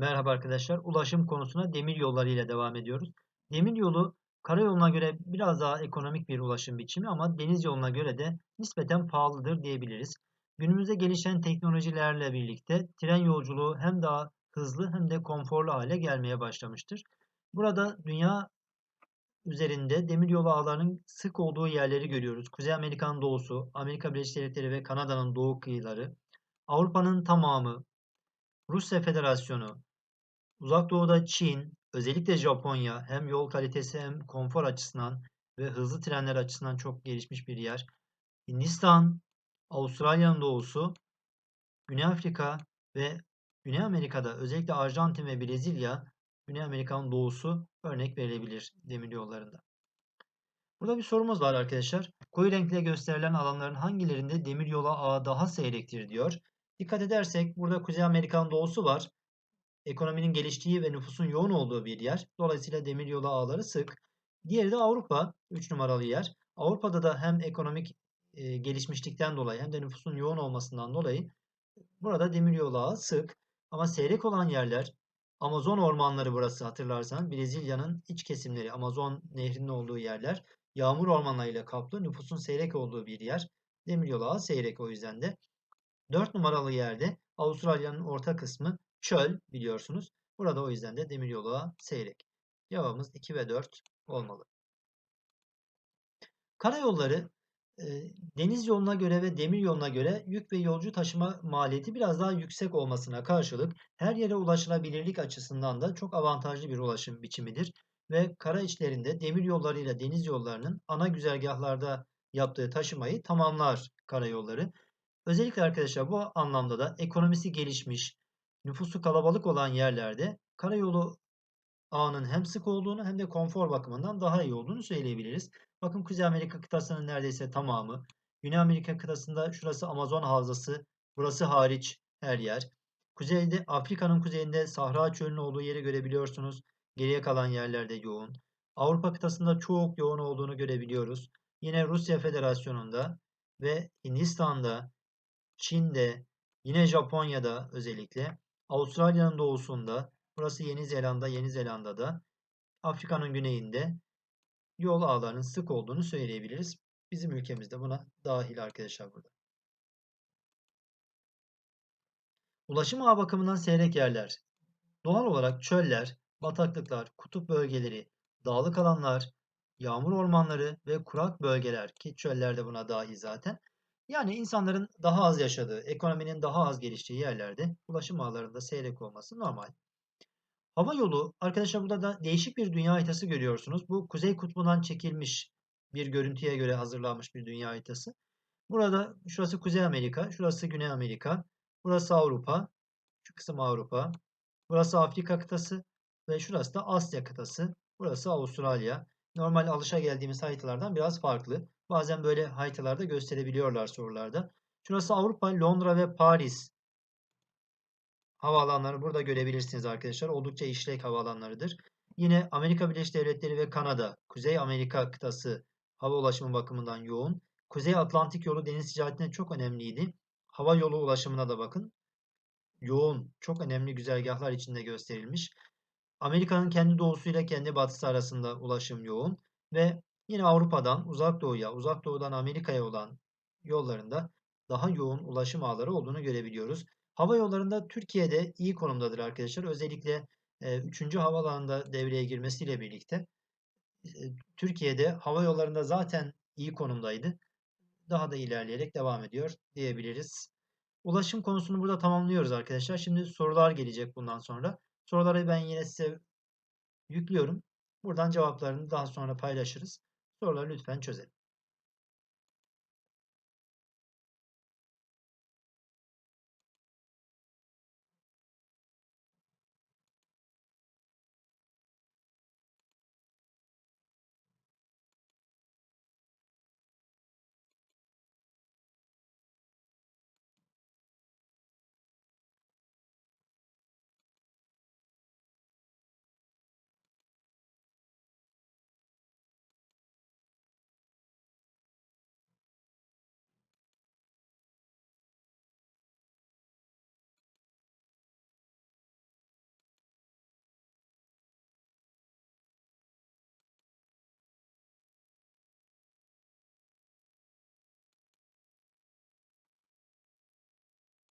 Merhaba arkadaşlar. Ulaşım konusuna demir yolları ile devam ediyoruz. Demir yolu karayoluna göre biraz daha ekonomik bir ulaşım biçimi ama deniz yoluna göre de nispeten pahalıdır diyebiliriz. Günümüzde gelişen teknolojilerle birlikte tren yolculuğu hem daha hızlı hem de konforlu hale gelmeye başlamıştır. Burada dünya üzerinde demiryolu ağlarının sık olduğu yerleri görüyoruz. Kuzey Amerika'nın doğusu, Amerika Birleşik Devletleri ve Kanada'nın doğu kıyıları, Avrupa'nın tamamı, Rusya Federasyonu, Uzak Doğu'da Çin, özellikle Japonya hem yol kalitesi hem konfor açısından ve hızlı trenler açısından çok gelişmiş bir yer. Hindistan, Avustralya'nın doğusu, Güney Afrika ve Güney Amerika'da özellikle Arjantin ve Brezilya, Güney Amerika'nın doğusu örnek verilebilir demir yollarında. Burada bir sorumuz var arkadaşlar. Koyu renkle gösterilen alanların hangilerinde demir yola ağı daha seyrektir diyor. Dikkat edersek burada Kuzey Amerika'nın doğusu var. Ekonominin geliştiği ve nüfusun yoğun olduğu bir yer. Dolayısıyla demiryolu ağları sık. Diğeri de Avrupa, 3 numaralı yer. Avrupa'da da hem ekonomik e, gelişmişlikten dolayı hem de nüfusun yoğun olmasından dolayı burada demiryolu ağı sık. Ama seyrek olan yerler Amazon ormanları burası hatırlarsan Brezilya'nın iç kesimleri Amazon nehrinin olduğu yerler yağmur ormanlarıyla kaplı nüfusun seyrek olduğu bir yer. Demiryolu ağı seyrek o yüzden de. 4 numaralı yerde Avustralya'nın orta kısmı çöl biliyorsunuz. Burada o yüzden de demiryolu seyrek. Cevabımız 2 ve 4 olmalı. Karayolları deniz yoluna göre ve demir yoluna göre yük ve yolcu taşıma maliyeti biraz daha yüksek olmasına karşılık her yere ulaşılabilirlik açısından da çok avantajlı bir ulaşım biçimidir. Ve kara içlerinde demir yollarıyla deniz yollarının ana güzergahlarda yaptığı taşımayı tamamlar karayolları. Özellikle arkadaşlar bu anlamda da ekonomisi gelişmiş, nüfusu kalabalık olan yerlerde karayolu ağının hem sık olduğunu hem de konfor bakımından daha iyi olduğunu söyleyebiliriz. Bakın Kuzey Amerika kıtasının neredeyse tamamı, Güney Amerika kıtasında şurası Amazon havzası, burası hariç her yer. Kuzeyde Afrika'nın kuzeyinde Sahra çölünün olduğu yeri görebiliyorsunuz. Geriye kalan yerlerde yoğun. Avrupa kıtasında çok yoğun olduğunu görebiliyoruz. Yine Rusya Federasyonu'nda ve Hindistan'da, Çin'de, yine Japonya'da özellikle, Avustralya'nın doğusunda, burası Yeni Zelanda, Yeni Zelanda'da, Afrika'nın güneyinde yol ağlarının sık olduğunu söyleyebiliriz. Bizim ülkemizde buna dahil arkadaşlar burada. Ulaşım ağı bakımından seyrek yerler. Doğal olarak çöller, bataklıklar, kutup bölgeleri, dağlık alanlar, yağmur ormanları ve kurak bölgeler ki çöller de buna dahil zaten. Yani insanların daha az yaşadığı, ekonominin daha az geliştiği yerlerde ulaşım ağlarında seyrek olması normal. Hava yolu, arkadaşlar burada da değişik bir dünya haritası görüyorsunuz. Bu Kuzey Kutbu'ndan çekilmiş bir görüntüye göre hazırlanmış bir dünya haritası. Burada şurası Kuzey Amerika, şurası Güney Amerika, burası Avrupa, şu kısım Avrupa, burası Afrika kıtası ve şurası da Asya kıtası, burası Avustralya. Normal alışa geldiğimiz haritalardan biraz farklı. Bazen böyle haritalarda gösterebiliyorlar sorularda. Şurası Avrupa, Londra ve Paris havaalanları burada görebilirsiniz arkadaşlar. Oldukça işlek havaalanlarıdır. Yine Amerika Birleşik Devletleri ve Kanada, Kuzey Amerika kıtası hava ulaşımı bakımından yoğun. Kuzey Atlantik yolu deniz ticaretine çok önemliydi. Hava yolu ulaşımına da bakın. Yoğun, çok önemli güzergahlar içinde gösterilmiş. Amerika'nın kendi doğusuyla kendi batısı arasında ulaşım yoğun ve yine Avrupa'dan uzak doğuya, uzak doğudan Amerika'ya olan yollarında daha yoğun ulaşım ağları olduğunu görebiliyoruz. Hava yollarında Türkiye'de iyi konumdadır arkadaşlar. Özellikle 3. havaalanında devreye girmesiyle birlikte Türkiye'de hava yollarında zaten iyi konumdaydı. Daha da ilerleyerek devam ediyor diyebiliriz. Ulaşım konusunu burada tamamlıyoruz arkadaşlar. Şimdi sorular gelecek bundan sonra. Soruları ben yine size yüklüyorum. Buradan cevaplarını daha sonra paylaşırız. Soruları lütfen çözelim.